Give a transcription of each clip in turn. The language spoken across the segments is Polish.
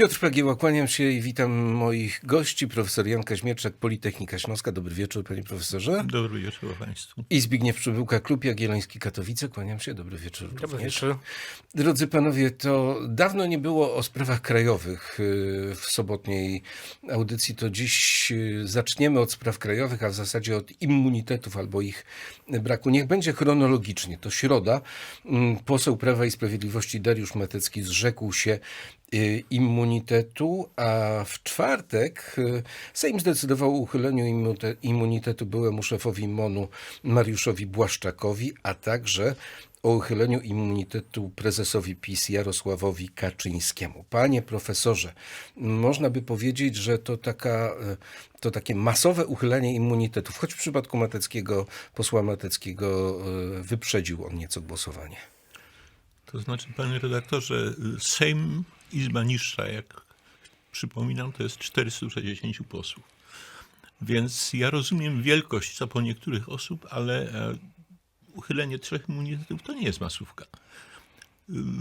Piotr Pagieła, kłaniam się i witam moich gości. Profesor Jan Kaźmierczak, Politechnika Śląska. Dobry wieczór, panie profesorze. Dobry wieczór Państwu. I Zbigniew Przybyłka, Klub Jagielloński Katowice. Kłaniam się, dobry wieczór Dobry również. wieczór. Drodzy panowie, to dawno nie było o sprawach krajowych yy, w sobotniej audycji. To dziś yy, zaczniemy od spraw krajowych, a w zasadzie od immunitetów albo ich braku. Niech będzie chronologicznie. To środa. Mm, Poseł Prawa i Sprawiedliwości Dariusz Matecki zrzekł się immunitetu, a w czwartek yy, Sejm zdecydował o uchyleniu immunite- immunitetu byłemu szefowi MONU Mariuszowi Błaszczakowi, a także o uchyleniu immunitetu prezesowi PiS Jarosławowi Kaczyńskiemu. Panie profesorze, można by powiedzieć, że to, taka, e, to takie masowe uchylenie immunitetów, choć w przypadku Mateckiego, posła Mateckiego wyprzedził on nieco głosowanie. To znaczy, panie redaktorze, Sejm, Izba Niższa, jak przypominam, to jest 460 posłów. Więc ja rozumiem wielkość co po niektórych osób, ale e, uchylenie trzech immunitetów to nie jest masówka.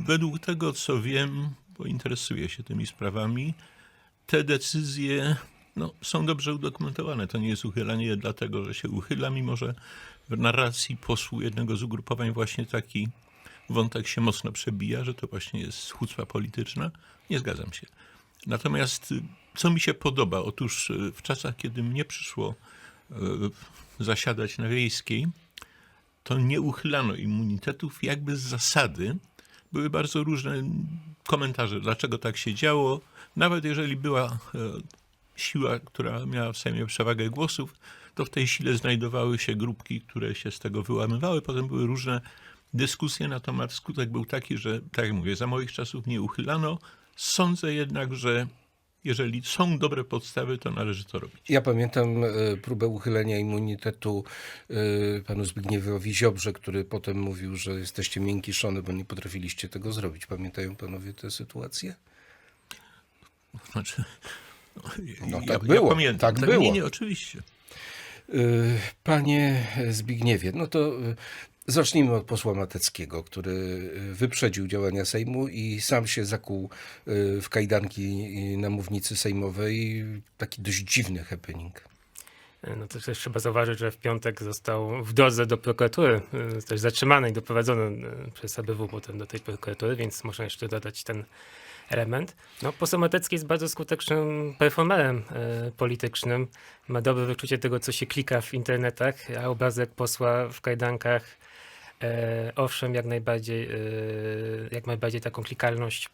Według tego, co wiem, bo interesuję się tymi sprawami, te decyzje no, są dobrze udokumentowane. To nie jest uchylanie dlatego, że się uchyla, mimo że w narracji posłu jednego z ugrupowań właśnie taki wątek się mocno przebija, że to właśnie jest chucpa polityczna. Nie zgadzam się. Natomiast y, co mi się podoba? Otóż y, w czasach, kiedy mnie przyszło y, zasiadać na wiejskiej, to nie uchylano immunitetów, jakby z zasady były bardzo różne komentarze, dlaczego tak się działo. Nawet jeżeli była e, siła, która miała w Sejmie przewagę głosów, to w tej sile znajdowały się grupki, które się z tego wyłamywały. Potem były różne dyskusje na temat. Skutek był taki, że, tak jak mówię, za moich czasów nie uchylano. Sądzę jednak, że jeżeli są dobre podstawy, to należy to robić. Ja pamiętam e, próbę uchylenia immunitetu e, panu Zbigniewowi Ziobrze, który potem mówił, że jesteście miękiszone, bo nie potrafiliście tego zrobić. Pamiętają panowie tę sytuację? Znaczy, No ja, tak ja było, pamiętam. tak Nie, było. nie, oczywiście. Y, Panie Zbigniewie, no to zacznijmy od posła Mateckiego, który y, wyprzedził działania Sejmu i sam się zakuł y, w kajdanki na mównicy sejmowej. Taki dość dziwny happening. No to też trzeba zauważyć, że w piątek został w drodze do prokuratury, y, też zatrzymany i doprowadzony y, przez ABW potem do tej prokuratury, więc można jeszcze dodać ten element. No, poseł Matecki jest bardzo skutecznym performerem y, politycznym. Ma dobre wyczucie tego, co się klika w internetach, a obrazek posła w kajdankach, e, owszem, jak najbardziej, y, jak najbardziej taką klikalność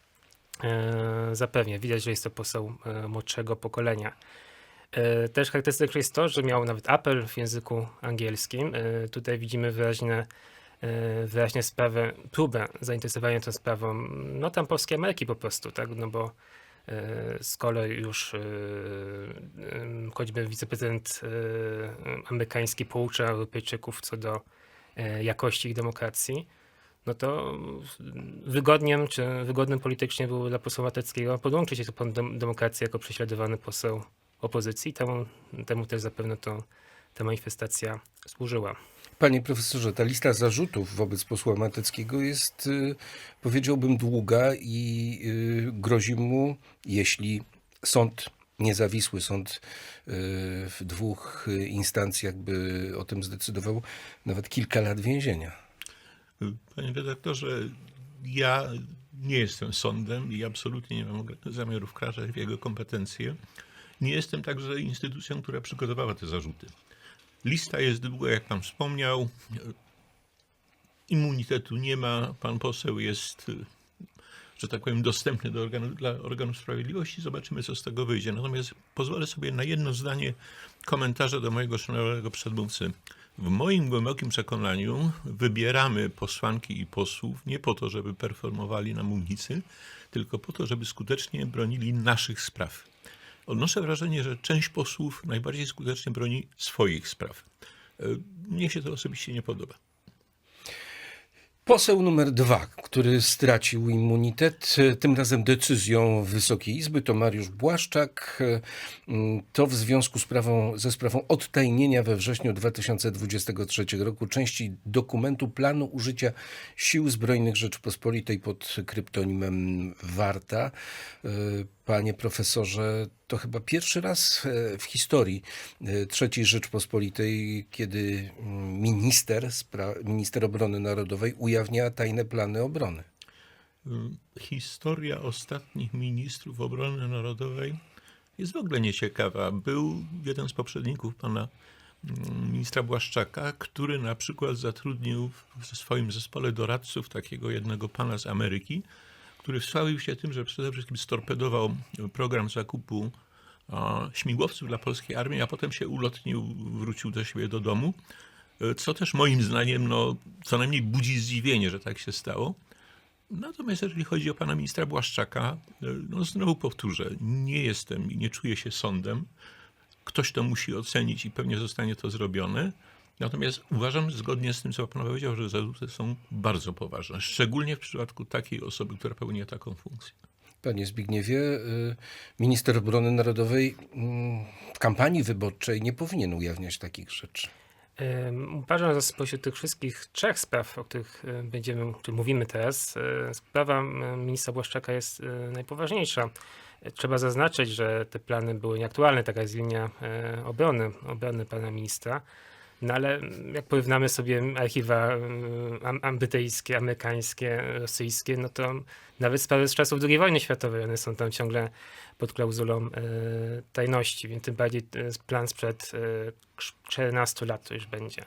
e, zapewnia. Widać, że jest to poseł e, młodszego pokolenia. E, Też charakterystyczne jest to, że miał nawet apel w języku angielskim. E, Tutaj widzimy wyraźne, e, wyraźnie sprawę, próbę zainteresowania tą sprawą, no tam polskiej Ameryki po prostu, tak, no bo e, z kolei już e, choćby wiceprezydent e, amerykański poucza Europejczyków co do e, jakości ich demokracji, no to wygodnym, czy wygodnym politycznie było dla posła Mateckiego podłączyć się do dem- demokracji jako prześladowany poseł opozycji. Temu, temu też zapewne to, ta manifestacja służyła. Panie profesorze, ta lista zarzutów wobec posła Mateckiego jest, y, powiedziałbym, długa i y, grozi mu, jeśli sąd niezawisły sąd y, w dwóch y, instancjach by o tym zdecydował, nawet kilka lat więzienia. Panie redaktorze, ja nie jestem sądem i absolutnie nie mam zamiaru wkraczać w jego kompetencje. Nie jestem także instytucją, która przygotowała te zarzuty. Lista jest długa, jak pan wspomniał. Immunitetu nie ma. Pan poseł jest, że tak powiem, dostępny do organu, dla organów sprawiedliwości. Zobaczymy, co z tego wyjdzie. Natomiast pozwolę sobie na jedno zdanie komentarza do mojego szanownego przedmówcy. W moim głębokim przekonaniu wybieramy posłanki i posłów nie po to, żeby performowali na mównicy, tylko po to, żeby skutecznie bronili naszych spraw. Odnoszę wrażenie, że część posłów najbardziej skutecznie broni swoich spraw. E, Mnie się to osobiście nie podoba. Poseł numer dwa, który stracił immunitet, e, tym razem decyzją Wysokiej Izby, to Mariusz Błaszczak. E, mm, To w związku z sprawą, ze sprawą odtajnienia we wrześniu 2023 roku części dokumentu planu użycia Sił Zbrojnych Rzeczypospolitej pod kryptonimem Warta. Panie profesorze, to chyba pierwszy raz e, w historii e, III Rzeczpospolitej, kiedy mm, minister, minister obrony narodowej ujawnia tajne plany obrony. Y, Historia ostatnich ministrów obrony narodowej jest w ogóle nieciekawa. Był jeden z poprzedników pana mm, ministra Błaszczaka, który na przykład zatrudnił w swoim zespole doradców takiego jednego pana z Ameryki, który wsławił się tym, że przede wszystkim storpedował program zakupu śmigłowców dla polskiej armii, a potem się ulotnił, wrócił do siebie do domu. Y, Co też moim zdaniem no, co najmniej budzi zdziwienie, że tak się stało. Natomiast jeżeli chodzi o pana ministra Błaszczaka, y, no znowu powtórzę, nie jestem i nie czuję się sądem. Ktoś to musi ocenić i pewnie zostanie to zrobione. Natomiast uważam, zgodnie z tym, co pan powiedział, że zarzuty są bardzo poważne, szczególnie w przypadku takiej osoby, która pełni taką funkcję. Panie Zbigniewie, y, minister obrony narodowej mm, w kampanii wyborczej nie powinien ujawniać takich rzeczy. Uważam, że spośród tych wszystkich trzech spraw, o których y, będziemy, czy mówimy teraz, y, sprawa ministra Błaszczaka jest najpoważniejsza. Trzeba zaznaczyć, że te plany były nieaktualne, taka jest linia obrony, obrony pana ministra. No ale mm, jak porównamy sobie archiwa y, am- brytyjskie, amerykańskie, rosyjskie, no to nawet sprawy z czasów II wojny światowej, one są tam ciągle pod klauzulą y, tajności, więc tym bardziej y, plan sprzed y, krz- 14 lat to już będzie.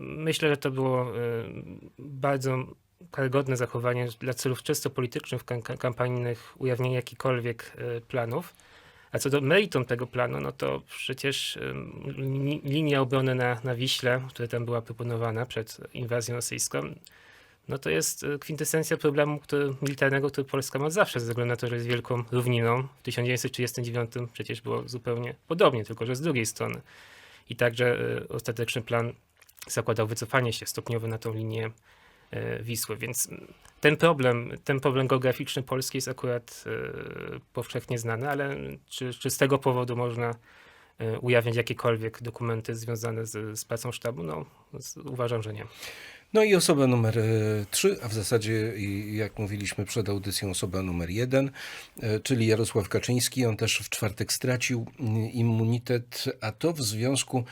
Myślę, że to było bardzo karygodne zachowanie dla celów czysto politycznych, kam- kam- kampanijnych, ujawnienia jakichkolwiek planów. A co do meritum tego planu, no to przecież linia obrony na, na Wiśle, która tam była proponowana przed inwazją rosyjską, no to jest y, kwintesencja problemu który, militarnego, który Polska ma zawsze, ze względu na to, że jest wielką równiną. W 1939 przecież było zupełnie podobnie, tylko że z drugiej strony. I także y, ostateczny plan zakładał wycofanie się stopniowe na tą linię Wisły, więc ten problem, ten problem geograficzny Polski jest akurat y, powszechnie znany, ale czy, czy z tego powodu można y, ujawniać jakiekolwiek dokumenty związane z, z pracą sztabu? No, z, uważam, że nie. No i osoba numer 3, a w zasadzie, jak mówiliśmy przed audycją, osoba numer 1, czyli Jarosław Kaczyński. On też w czwartek stracił mm, immunitet, a to w związku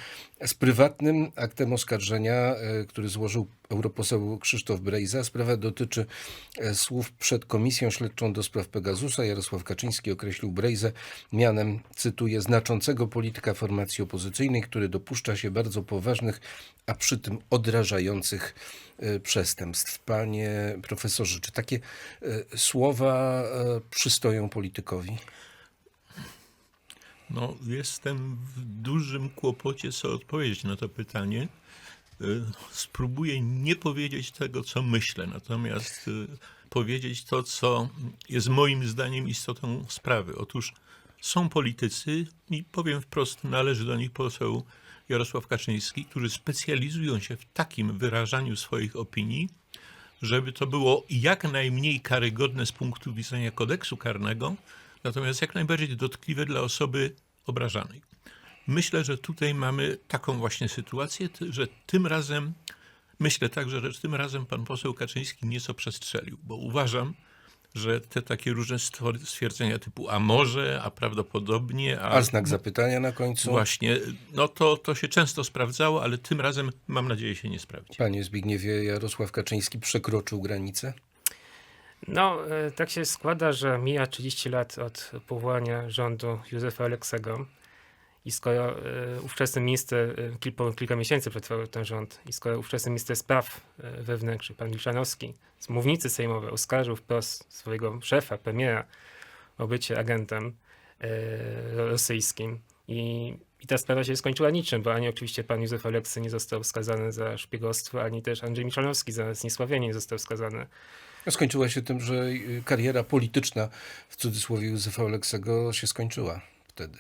z prywatnym aktem oskarżenia, e, który złożył europoseł Krzysztof Brejza. Sprawa dotyczy e, słów przed Komisją Śledczą do spraw Pegasusa. Jarosław Kaczyński określił Brejzę mianem, cytuję, znaczącego polityka formacji opozycyjnej, który dopuszcza się bardzo poważnych, a przy tym odrażających e, przestępstw. Panie profesorze, czy takie słowa przystoją politykowi? No, jestem w dużym kłopocie, co odpowiedzieć na to pytanie. Y, Spróbuję nie powiedzieć tego, co myślę, natomiast y, powiedzieć to, co jest moim zdaniem istotą sprawy. Otóż są politycy, i powiem wprost, należy do nich poseł Jarosław Kaczyński, którzy specjalizują się w takim wyrażaniu swoich opinii, żeby to było jak najmniej karygodne z punktu widzenia kodeksu karnego, natomiast jak najbardziej dotkliwe dla osoby obrażanej. Myślę, że tutaj mamy taką właśnie sytuację, że tym razem, myślę także, że tym razem pan poseł Kaczyński nieco przestrzelił, bo uważam, że te takie różne stwierdzenia typu a może, a prawdopodobnie, a, A znak zapytania na końcu? właśnie, no to, to się często sprawdzało, ale tym razem mam nadzieję się nie sprawdzi. Panie Zbigniewie, Jarosław Kaczyński przekroczył granicę? No, e, tak się składa, że mija 30 lat od powołania rządu Józefa Aleksego i skoro e, ówczesny minister, e, kil- po kilka miesięcy przetrwał ten rząd i skoro ówczesny minister spraw wewnętrznych, pan Milczanowski, z mównicy sejmowej oskarżył wprost swojego szefa, premiera o bycie agentem rosyjskim i, i ta sprawa się skończyła niczym, bo ani oczywiście pan Józef Aleksy nie został skazany za szpiegostwo, ani też Andrzej Milczanowski za zniesławienie nie został skazany. Skończyła się tym, że y, kariera polityczna, w cudzysłowie Józefa Oleksego, się skończyła wtedy.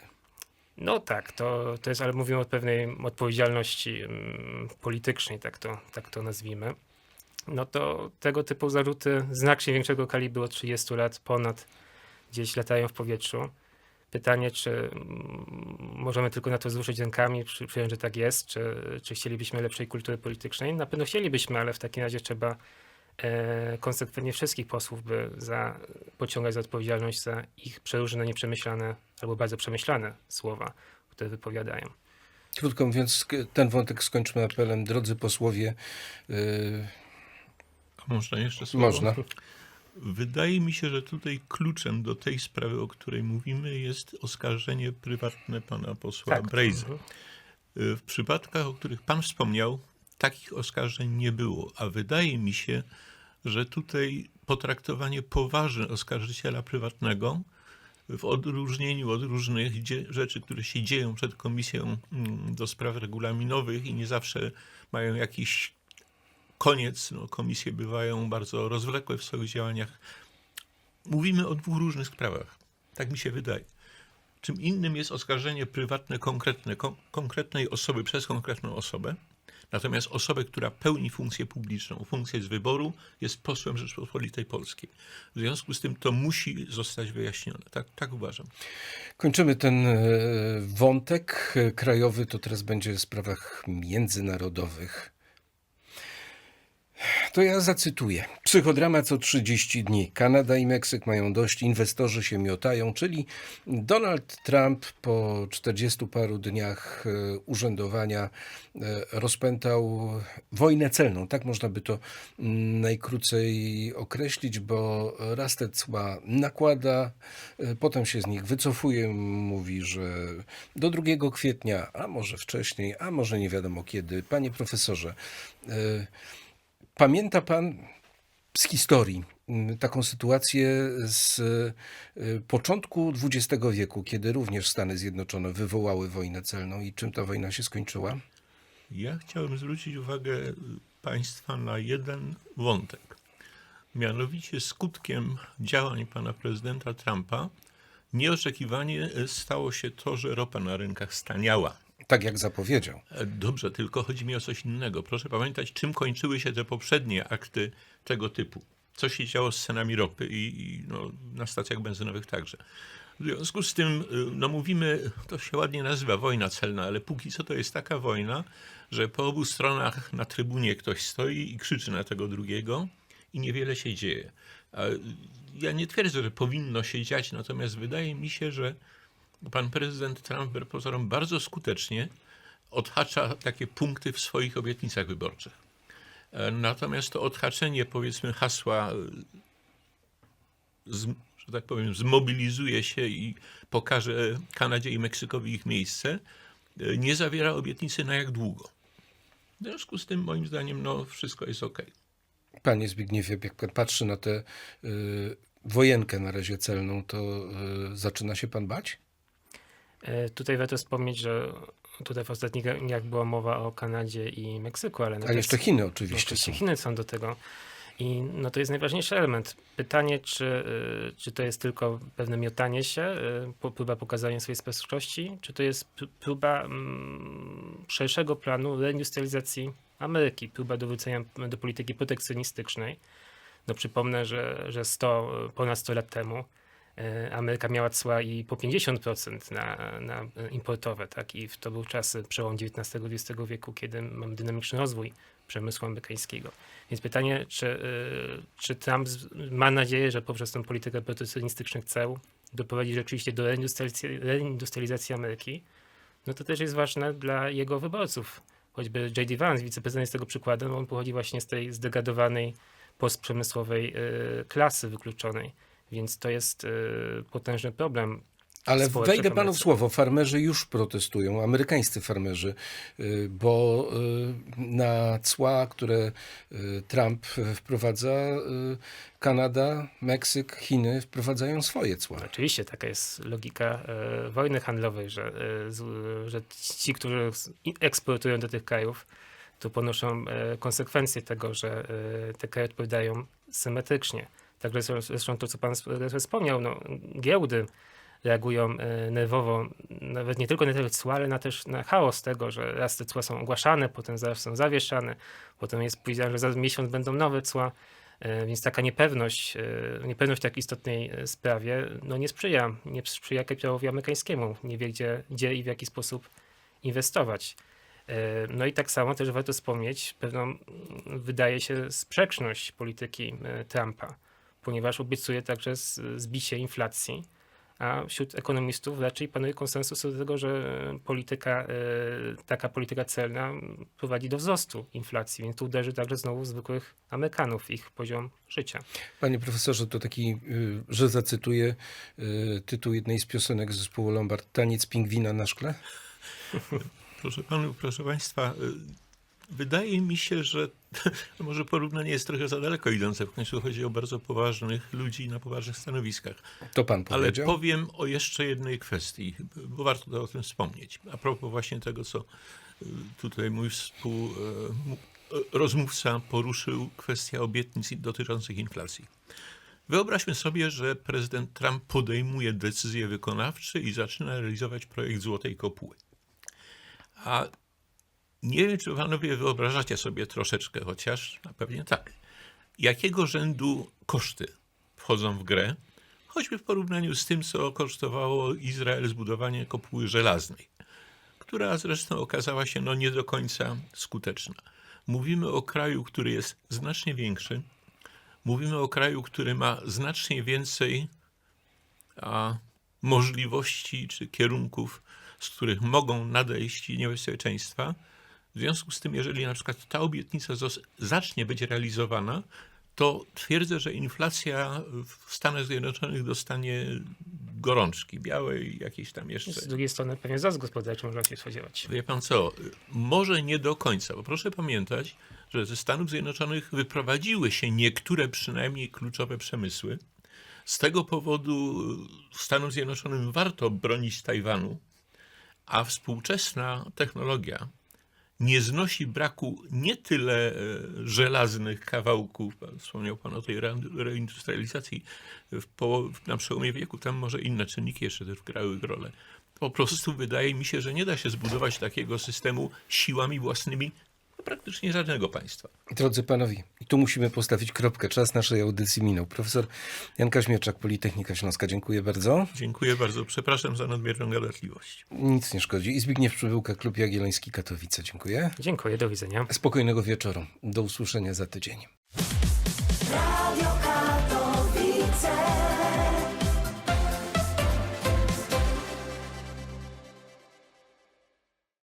No tak, to, to jest, ale mówimy o pewnej odpowiedzialności mm, politycznej, tak to, tak to nazwijmy. No to tego typu zarzuty znacznie większego kalibru od 30 lat ponad gdzieś latają w powietrzu. Pytanie, czy mm, możemy tylko na to wzruszyć rękami, przy- przyjąć, że tak jest, czy, czy chcielibyśmy lepszej kultury politycznej? Na pewno chcielibyśmy, ale w takim razie trzeba konsekwentnie wszystkich posłów, by za, pociągać za odpowiedzialność za ich przeróżne, nieprzemyślane albo bardzo przemyślane słowa, które wypowiadają. Krótko mówiąc, ten wątek skończmy apelem. Drodzy posłowie, yy, A można jeszcze słowo? można. Wydaje mi się, że tutaj kluczem do tej sprawy, o której mówimy, jest oskarżenie prywatne pana posła Tak. Brejzy. Mhm. Y, W przypadkach, o których pan wspomniał, takich oskarżeń nie było, a wydaje mi się, że tutaj potraktowanie poważne oskarżyciela prywatnego w odróżnieniu od różnych rzeczy, które się dzieją przed Komisją mm, do Spraw Regulaminowych i nie zawsze mają jakiś koniec. No, komisje bywają bardzo rozwlekłe w swoich działaniach. Mówimy o dwóch różnych sprawach. Tak mi się wydaje. Czym innym jest oskarżenie prywatne konkretne, kon- konkretnej osoby przez konkretną osobę, natomiast osobę, która pełni funkcję publiczną, funkcję z wyboru, jest posłem Rzeczypospolitej Polskiej. W związku z tym to musi zostać wyjaśnione. Tak, tak uważam. Kończymy ten e, wątek krajowy, to teraz będzie w sprawach międzynarodowych. To ja zacytuję. Psychodrama co 30 dni. Kanada i Meksyk mają dość, inwestorzy się miotają, czyli Donald Trump po 40 paru dniach e, urzędowania e, rozpętał wojnę celną. Tak można by to mm, najkrócej określić, bo raz te cła nakłada, e, potem się z nich wycofuje, mówi, że do 2 kwietnia, a może wcześniej, a może nie wiadomo kiedy. Panie profesorze, Pamięta pan z historii mm, taką sytuację z y, początku XX wieku, kiedy również Stany Zjednoczone wywołały wojnę celną i czym ta wojna się skończyła? Ja chciałem zwrócić uwagę y, Państwa na jeden wątek. Mianowicie skutkiem działań pana prezydenta Trumpa nieoczekiwanie y, stało się to, że ropa na rynkach staniała. Tak jak zapowiedział. E, Dobrze, tylko chodzi mi o coś innego. Proszę pamiętać, czym kończyły się te poprzednie akty tego typu. Co się działo z cenami ropy i, i no, na stacjach benzynowych także. W związku z tym, y, no mówimy, to się ładnie nazywa wojna celna, ale póki co to jest taka wojna, że po obu stronach na trybunie ktoś stoi i krzyczy na tego drugiego i niewiele się dzieje. Ja nie twierdzę, że powinno się dziać, natomiast wydaje mi się, że pan prezydent Trump wbrew pozorom bardzo skutecznie odhacza takie punkty w swoich obietnicach wyborczych. E, Natomiast to odhaczenie, powiedzmy, hasła, e, z, że tak powiem, zmobilizuje się i pokaże Kanadzie i Meksykowi ich miejsce, e, nie zawiera obietnicy na jak długo. W związku z tym, moim zdaniem, no, wszystko jest ok. Panie Zbigniewie, jak pan patrzy na tę y, wojenkę na razie celną, to y, zaczyna się pan bać? E, Tutaj warto wspomnieć, że tutaj w ostatnich dniach była mowa o Kanadzie i Meksyku, ale, A jeszcze Chiny oczywiście są. Chiny są do tego. I no to jest najważniejszy element. Pytanie, czy, y, czy to jest tylko pewne miotanie się, po- próba pokazania swojej sprawczości, czy to jest pr- próba mm, szerszego planu reindustrializacji Ameryki, próba dowrócenia do polityki protekcjonistycznej. No przypomnę, że, że 100, y, ponad 100 lat temu Ameryka miała cła i po 50% na, na y, importowe, tak? I to był czas y, przełom XIX-XX wieku, kiedy mamy dynamiczny rozwój przemysłu amerykańskiego. Więc pytanie, czy, czy Trump ma nadzieję, że poprzez tę politykę protekcjonistycznych ceł doprowadzi rzeczywiście do reindustrializacji, reindustrializacji Ameryki, no to też jest ważne dla jego wyborców. Choćby J.D. Vance, wiceprezydent jest tego przykładem, on pochodzi właśnie z tej zdegradowanej postprzemysłowej klasy wykluczonej. Więc to jest y, potężny problem. Ale wejdę panu w słowo. Farmerzy już protestują, amerykańscy farmerzy, y, bo y, na cła, które Trump wprowadza, Kanada, Meksyk, Chiny wprowadzają swoje cła. Oczywiście taka jest logika wojny handlowej, że, że ci, którzy eksportują do tych krajów, to ponoszą konsekwencje tego, że te kraje odpowiadają symetrycznie. Także zresztą- to, co pan sp- wspomniał, no, giełdy reagują e, nerwowo, nawet nie tylko na te cła, ale na też na chaos tego, że raz te cła są ogłaszane, potem zaraz są zawieszane, potem jest powiedziane, że za miesiąc będą nowe cła. E, Więc taka niepewność, e, niepewność w tak istotnej sprawie no nie sprzyja, nie sprzyja kapitałowi amerykańskiemu. Nie wie, gdzie, gdzie i w jaki sposób inwestować. No i tak samo też warto wspomnieć pewną, wydaje się, sprzeczność polityki Trumpa, ponieważ obiecuje także zbicie inflacji, a wśród ekonomistów raczej panuje konsensus co do tego, że polityka, e, taka polityka celna prowadzi do wzrostu inflacji, więc to uderzy także znowu w zwykłych Amerykanów, ich poziom życia. Panie profesorze, to taki, y, że zacytuję y, tytuł jednej z piosenek zespołu Lombard, Taniec pingwina na szkle? Proszę panów, proszę państwa, wydaje mi się, że może porównanie jest trochę za daleko idące. W końcu chodzi o bardzo poważnych ludzi na poważnych stanowiskach. To pan Ale powiedział. powiem o jeszcze jednej kwestii, bo warto o tym wspomnieć. A propos właśnie tego, co y, tutaj mój współ, y, rozmówca poruszył, kwestia obietnic dotyczących inflacji. Wyobraźmy sobie, że prezydent Trump podejmuje decyzje wykonawcze i zaczyna realizować projekt Złotej Kopuły. A nie wiem, czy panowie wyobrażacie sobie troszeczkę, chociaż a pewnie tak. Jakiego rzędu koszty wchodzą w grę, choćby w porównaniu z tym, co kosztowało Izrael zbudowanie kopuły żelaznej, która zresztą okazała się no, nie do końca skuteczna. Mówimy o kraju, który jest znacznie większy, mówimy o kraju, który ma znacznie więcej a, możliwości czy kierunków, z których mogą nadejść niebezpieczeństwa. W związku z tym, jeżeli na przykład ta obietnica zacznie być realizowana, to twierdzę, że inflacja w Stanach Zjednoczonych dostanie gorączki białej, jakiejś tam jeszcze. Z drugiej strony pewnie wzrost gospodarczy można się spodziewać. Wie pan co, może nie do końca, bo proszę pamiętać, że ze Stanów Zjednoczonych wyprowadziły się niektóre przynajmniej kluczowe przemysły. Z tego powodu Stanom Zjednoczonym warto bronić Tajwanu, a współczesna technologia nie znosi braku nie tyle e, żelaznych kawałków, wspomniał pan o tej re- reindustrializacji w połowie, na przełomie wieku, tam może inne czynniki jeszcze też grały rolę. Po prostu wydaje mi się, że nie da się zbudować takiego systemu siłami własnymi praktycznie żadnego państwa. Drodzy panowie, i tu musimy postawić kropkę. Czas naszej audycji minął. Profesor Jan Kaźmierczak, Politechnika Śląska, dziękuję bardzo. Dziękuję bardzo. Przepraszam za nadmierną gadatliwość. Nic nie szkodzi. I Zbigniew Przybyłka, Klub Jagielloński Katowice, dziękuję. Dziękuję, do widzenia. Spokojnego wieczoru. Do usłyszenia za tydzień.